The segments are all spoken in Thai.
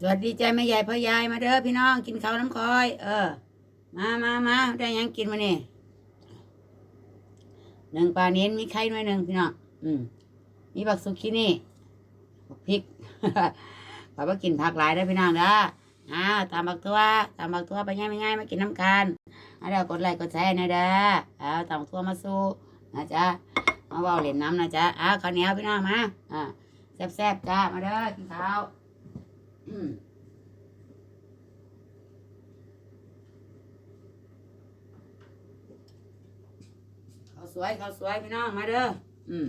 สวัสดีใจแม่ใหญ่พ่อยายมาเด้อพี่น้องกินข้าวน้ำคอย เออ มามามาได้ยังกินมาเนี่ยหนึ่งปลาเน้นมีไข่หน่อยหนึ่งพี่น้องอืมมีบักสุกี้นี่บักพริกขอมากินผักหลายได้พี่น้องเด้ออ้าตามบักตัวตามบักตัวไปง่ายไม่ง่ายมากินน้ำกันเอาเดี๋ยวกดไลค์กดแชร์นะเด้อเอาตามบักตัวมาสู้นะจ๊ะมาเว่าเล่นน้ำนะจ๊ะอ้าวข้าวเหนียวพี่น้องมาอ่าแซ่บๆจ้ามาเด้อกินข้าว อืมข้าวสวยข้าวสวยพี่น้องมาเด้ออืม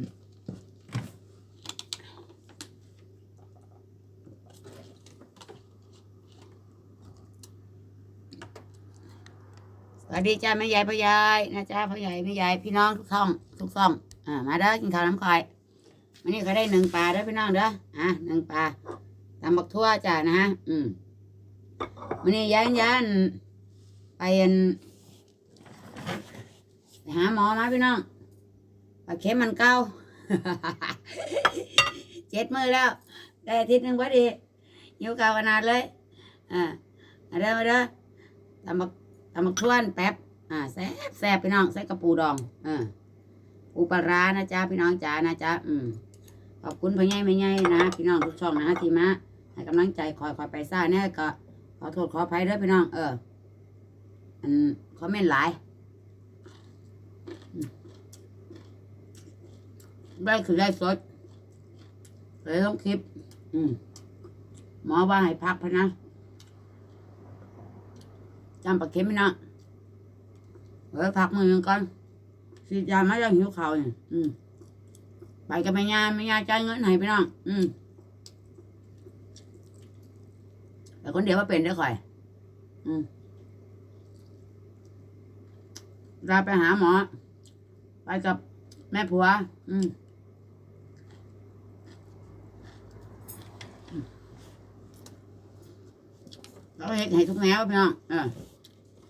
สวัสดีจ้าแม่ยายพ่อยายนะจ้าพ่อใหญ่แม่ยายพี่น้องทุกช่องทุกช่องอ่ามาเด้อกินข้าวน้ำคอยวันนี้เขาได้หนึ่งปลาเด้อพี่น้องเด้ออะหนึ่งปลา ตำบักทั่วจ้ะนะฮะอืมวันนี้ย้ายย้านไปอันไปหาหมอมาพี่น้องปเข็มมันเก้าเจ็ดมือแล้ว ได้อาทิตย์หนึ่งพอดียิ้วเก่าขนาดเลย อ่าเด้อมาเด้อตำบักตำบักทั่วแป๊บอ่าแซ่บแซ่บพี่น้องใส่กระปูดองอ่าปูปลาร้านะจ๊ะพี่น้องจ๋านะจ๊ะอืมขอบคุณพ่อใหญ่แม่ใหญ่นะ พี่น้องทุกช่องนะที่มา ให้กำลังใจคอยคอยไปซ่าเนี่ยก็ขอโทษขออภัยด้วยพี่น้อง เออ อันคอมเมนต์หลายได้คือได้สดเลยต้องคลิป อืมหมอว่าให้พักพนะจำปากเข็มไหมนะเออพักมือหนึงก่อนฉีดยามาแล้วหิวเข่าเนี่ยอืมไปกับแม่ยาแม่ยาจ่ายเงินให้พี่น้อง อืม แต่คนเดียวว่าเป็นได้อข่อย อืมเราไปหาหมอ ไปกับแม่ผัว อืมเราเห็นให้ทุกแนวพี่น้องเออ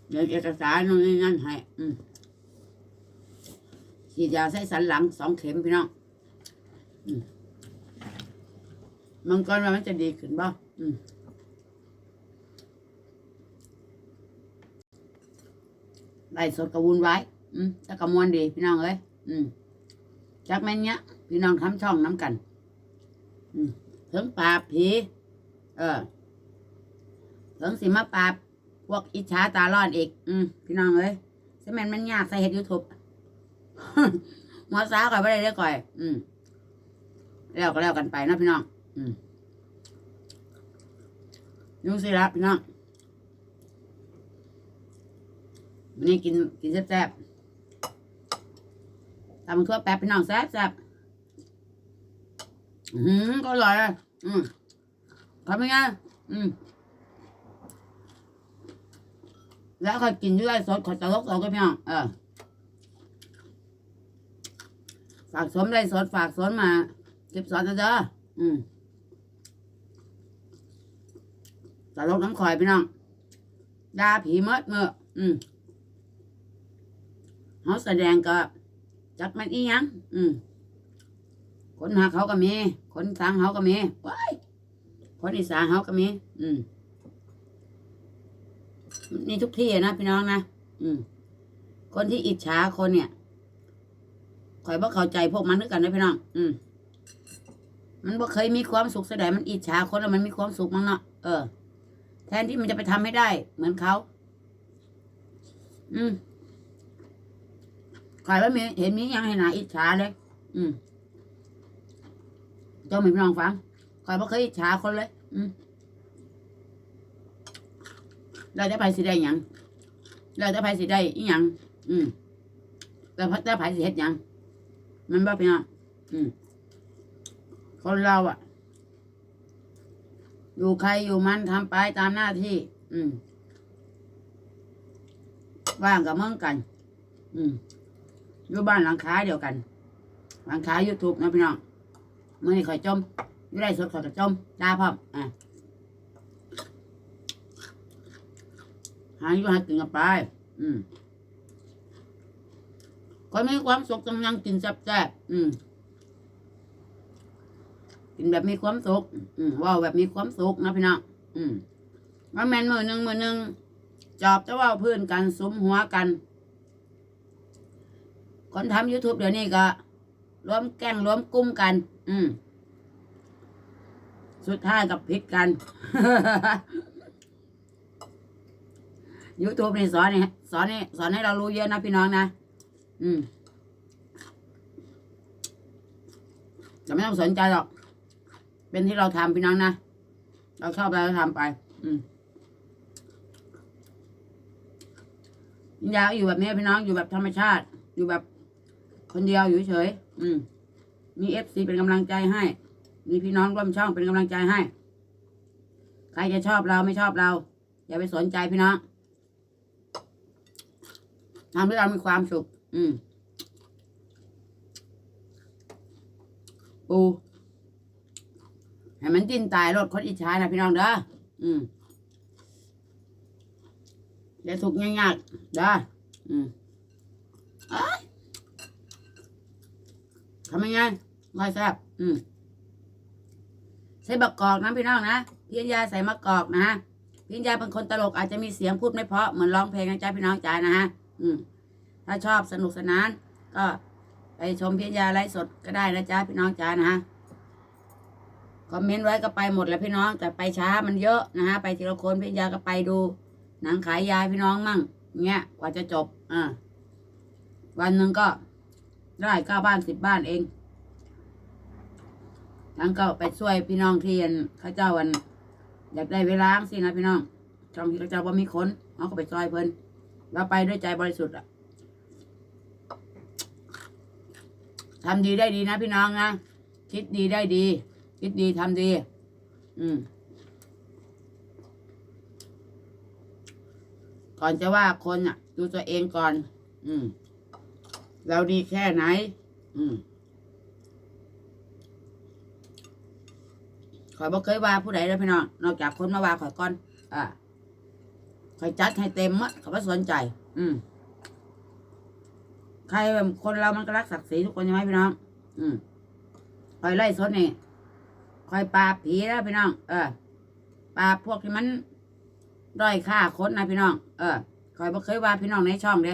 เดี๋ยวเอกสารนู่นนี่นั่นให้อืมฉีดยาใส่สันหลังสองเข็มพี่น้องมังกรว่ามันจะดีขึ้นบ่อืม ไล่สดกระวุนไว้ อืมแต่กระมวลดี พี่น้องเอ้ยอืมจากแม่นเนี้ยพี่น้องทำช่องน้ำกัน อืมถึงปราบผีเออถึงสิมาปราบพวกอิจฉาตาร้อนอีก อืมพี่น้องเอ้ยแม่นมันยากใส่เห็ดยูทูบหัวสาวก่อยไม่ได้เด้อก่อย อืมแล้วก็แล้วกันไปนะพี่น้อง อืมยุ่งสิละพี่น้องวั นนี้กินกินแซ่บๆตำทั่วแป๊บพี่น้องแซ่บแซ่บอืมก็อร่อยอะอืมทำยังไงอืมแล้วค่อยกินด้วยสดขอจะลกเราก็พี่น้องเออฝากสมได้สดฝากสนมาเก็บสอนนะเด้ออืมตลกน้ำคอยพี่น้องดาผีเมดเมื่ออืม เขาแสดงก็จักมันอีหยัง อืมคนหักเขาก็มี คนสังเขาก็มีว้ายคนอีสานเขาก็มี อืมนี่ทุกที่นะพี่น้องนะ อืม คนที่อิจฉาคนเนี่ยคอยบ่เข้าใจพวกมันด้วยกันนะพี่น้อง อืม มันบ่เคยมีความสุขแสดงมันอิจฉาคนแล้วมันมีความสุขมั้งเนาะ เออ แทนที่มันจะไปทำให้ได้ เหมือนเขา อืม ใครว่ามีเห็นมียังให้หนาอิจฉาเลย อืมเจ้าไม่พี่น้องฟังใครบ่เคยอิจฉาคนเลย อืมเราจะไปสิได้ยังเราจะไปสิได้อีหยังอืมแล้วจะไปสิเฮ็ดยังมันบ่พี่น้องอืมคนเราอะอยู่ใครอยู่มันทำไปตามหน้าที่ อืมว่างกับเมืองกัน อืม อยู่บ้านหลังคาเดียวกัน หลังคายูทูบนะพี่น้องเมื่อนี้ข่อยจมอยู่ได้สดข่อยก็จมจ้าพร้อมอะหาอยู่หากินกันไป อืมคนมีความสุขกำลังกินแซ่บๆอืมกินแบบมีความสุขอืมว่าแบบมีความสุขนะพี่น้องอืมว่าแมนมือหนึ่งมือหนึ่งจอบจะว่าเพื้นกันสุมหัวกัน คนทำ YouTube เดี๋ยวนี้ก็ รวมแก๊งรวมกลุ่มกัน อืม สุดท้ายกับพิษกัน YouTube นี่สอนนี่สอนนี่สอนให้เรารู้เยอะนะพี่น้องนะ อืมแต่ไม่ต้องสนใจหรอก เป็นที่เราทำพี่น้องนะ เราชอบเราทำไป อืมอยากอยู่แบบนี้พี่น้องอยู่แบบธรรมชาติ อยู่แบบ คนเดียวอยู่เฉย อืม มีเอฟซีเป็นกำลังใจให้ มีพี่น้องร่วมช่องเป็นกำลังใจให้ ใครจะชอบเราไม่ชอบเรา อย่าไปสนใจพี่น้องทำให้เรามีความสุข อืม ปูให้มันจิ้นตายรถคนอิจฉานะพี่น้องเด้อ อืมอย่าสุกยากๆเด้อ อืมเอ้ย ทำยังไงไม่แซ่บอืมใส่บักกอกนะพี่น้องนะพี่ยาใส่มะกอกนะพี่ยาเป็นคนตลกอาจจะมีเสียงพูดไม่เพราะเหมือนร้องเพลงนะจ๊ะพี่น้องจ๋านะฮะอืมถ้าชอบสนุกสนาน ก็ไปชมพี่ยาไลฟ์สดก็ได้นะจ๊ะพี่น้องจ๋านะฮะคอมเมนต์ไว้ก็ไปหมดแล้วพี่น้องแต่ไปช้ามันเยอะนะฮะไปทีละคนพี่ยาก็ไปดู หนังขายยาพี่น้องมั่งเงี้ยกว่าจะจบอ่าวันหนึ่งก็ ได้เก้าบ้านสิบบ้านเองทั้งก็ไปช่วยพี่น้องที่อันเขาเจ้าวัน อยากได้เวลาสินะพี่น้องช่องที่เขาเจ้าว่ามีคนเขาก็ไปช่วยเพิ่นเราไปด้วยใจบริสุทธิ์อะทำดีได้ดีนะพี่น้องนะคิดดีได้ดี คิดดีทำดี อืมก่อนจะว่าคนอะ ดูตัวเองก่อน อืม เราดีแค่ไหน อืมข่อยบ่เคยว่าผู้ใดเลยพี่น้องนอกจากคนมาว่าข่อยก่อน อ่าข่อยจัดให้เต็มมะเขาไม่สนใจ อืมใครคนเรามันก็รักศักดิ์ศรีทุกคนใช่ไหมพี่น้อง อืมข่อยไล่สดนี่ข่อยปราบผีแล้วพี่น้อง เออปราบพวกที่มันด้อยค่าคนนะพี่น้อง เออข่อยบ่เคยว่าพี่น้องในช่องเด้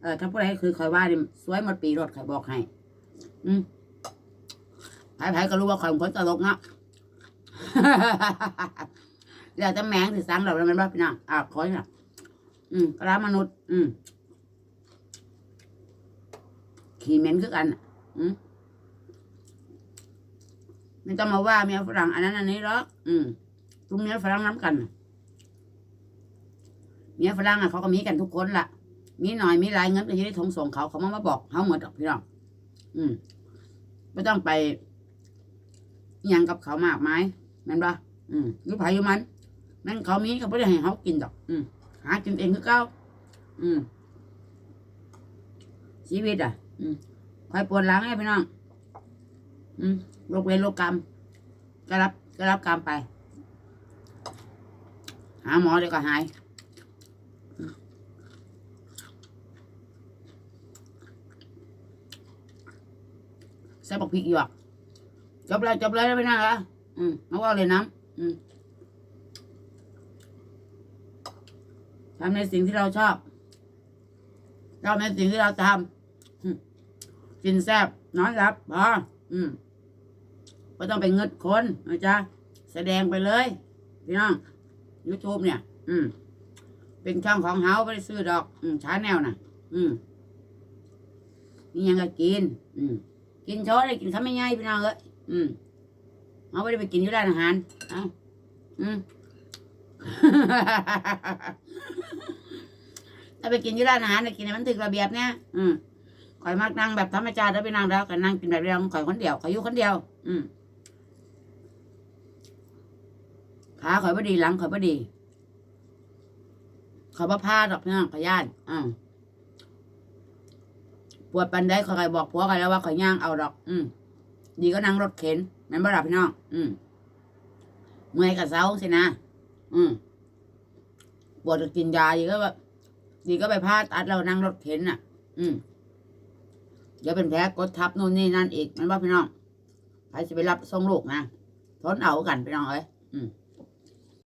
เออถ้าผู้ใดคือข่อยว่านี่สวยหมดปีรถข่อยบอกให้ อืมไผๆก็รู้ว่าข่อยคนตลกเนาะแล้วจะแมงสิสังเราแล้วมันบ่พี่น้องอ่าขอเนี่ยอืมกระมนุษย์ อืมขี่เหม็นคือกัน อืมไม่ต้องมาว่าเมียฝรั่งอันนั้นอันนี้หรอกอืมทุกเมียฝรั่งน้ำกัน เมียฝรั่งอะเขาก็มีกันทุกคนล่ะ มีหน่อยมีหลายเงินก็จะได้ทงส่งเขาเขามามาบอกเขาหมดดอกพี่น้องอืมไม่ต้องไปยังกับเขามากมายแม่นปะอืมอยุไผอยู่มันแม่นเขามีเขาไม่ได้ให้เขากินดอก อืมหากินเองคือเก้าอืมชีวิตอะ อืมคอยปวดหลังไงพี่น้องอืมโรคเวรโรคกรรมก็รับก็รับกรรมไป หาหมอเดี๋ยวก็หาย ส่บักพริกหยวกจบเลยจบเลยพี่น้องละอืมมาว่าเลยน้ำอืมทำในสิ่งที่เราชอบเราในสิ่งที่เราทำกินแซ่บนอนหลับพออืมไม่ต้องไปเงิดคนนะจ๊ะแสดงไปเลย พี่น้อง YouTube เนี่ย อืม เป็นช่องของเฮาไม่ได้ซื้อดอก อืมชาแนลน่ะ อืมมีหยังก็กิน อืม กินโชว์ได้กินคำไม่ง่ายพี่น้องเอ้ยอืมเอาไม่ได้ไปกินอยู่ร้านอาหารเอาอืมถ้าไปกินอยู่ร้านอาหารน่ะกินให้มันถึงระเบียบเนี่ยอืมข่อยมักนั่งแบบธรรมชาติแล้วไปนั่งแล้วก็นั่งกินแบบเดียวข่อยคนเดียวข่อยอยู่คนเดียว อืมขาข่อยบ่ดีหลังข่อยบ่ดีข่อยบ่พาดอกพี่น้องข่อยย่านอ่า ปวดปันได้ข่อยบอกผัวข่อยแล้วว่าข่อยย่างเอาดอก อืมดีก็นั่งรถเข็นแม่นบ่ล่ะพี่น้องอืมเมื่อยกับเซาสินะอืมปวดก็กินยาดีก็แบบดีก็ไปพาตัดเรานั่งรถเข็นน่ะ อืมเดี๋ยวเป็นแผลกดทับนู่นนี่นั่นอีกแมันว่าพี่น้องใครจะไปรับส่งลูกนะทนเอากันพี่น้องเอ้ยอืม